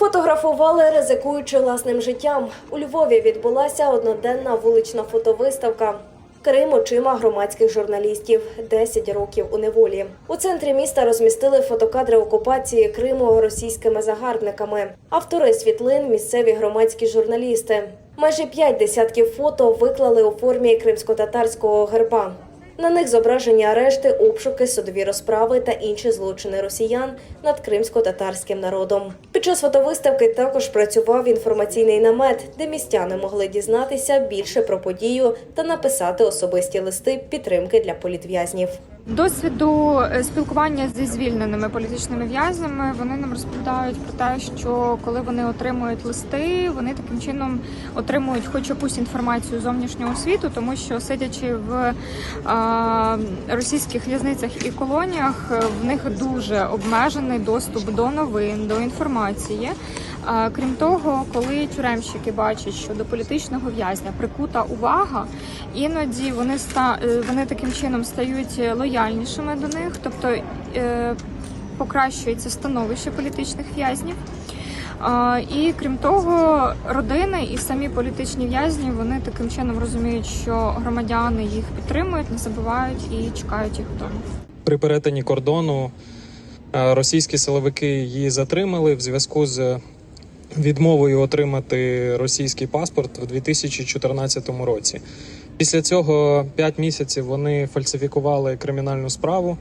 Фотографували, ризикуючи власним життям. У Львові відбулася одноденна вулична фотовиставка. Крим очима громадських журналістів 10 років у неволі. У центрі міста розмістили фотокадри окупації Криму російськими загарбниками. Автори світлин місцеві громадські журналісти. Майже п'ять десятків фото виклали у формі кримсько-татарського герба. На них зображені арешти, обшуки, судові розправи та інші злочини росіян над кримсько-татарським народом. Під час фотовиставки також працював інформаційний намет, де містяни могли дізнатися більше про подію та написати особисті листи підтримки для політв'язнів. Досвіду е, спілкування зі звільненими політичними в'язнями вони нам розповідають про те, що коли вони отримують листи, вони таким чином отримують хоч якусь інформацію зовнішнього світу, тому що сидячи в а, російських в'язницях і колоніях, е, в них дуже обмежений доступ до новин, до інформації. Крім того, коли тюремщики бачать, що до політичного в'язня прикута увага, іноді вони ста е, вони таким чином стають лояльнішими до них, тобто е, покращується становище політичних в'язнів. І крім того, родини і самі політичні в'язні вони таким чином розуміють, що громадяни їх підтримують, не забувають і чекають їх вдома. При перетині кордону е, російські силовики її затримали в зв'язку з відмовою отримати російський паспорт в 2014 році. Після цього 5 місяців вони фальсифікували кримінальну справу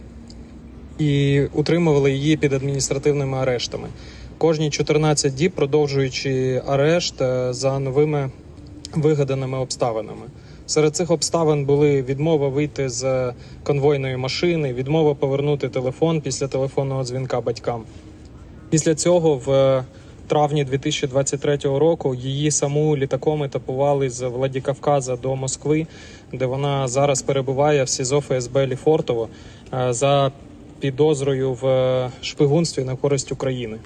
і утримували її під адміністративними арештами. Кожні 14 діб продовжуючи арешт е, за новими вигаданими обставинами. Серед цих обставин були відмова вийти з конвойної машини, відмова повернути телефон після телефонного дзвінка батькам. Після цього, в травні 2023 року, її саму літаком етапували з Владикавказа до Москви, де вона зараз перебуває в СІЗО ФСБ Ліфортово е, за підозрою в шпигунстві на користь України.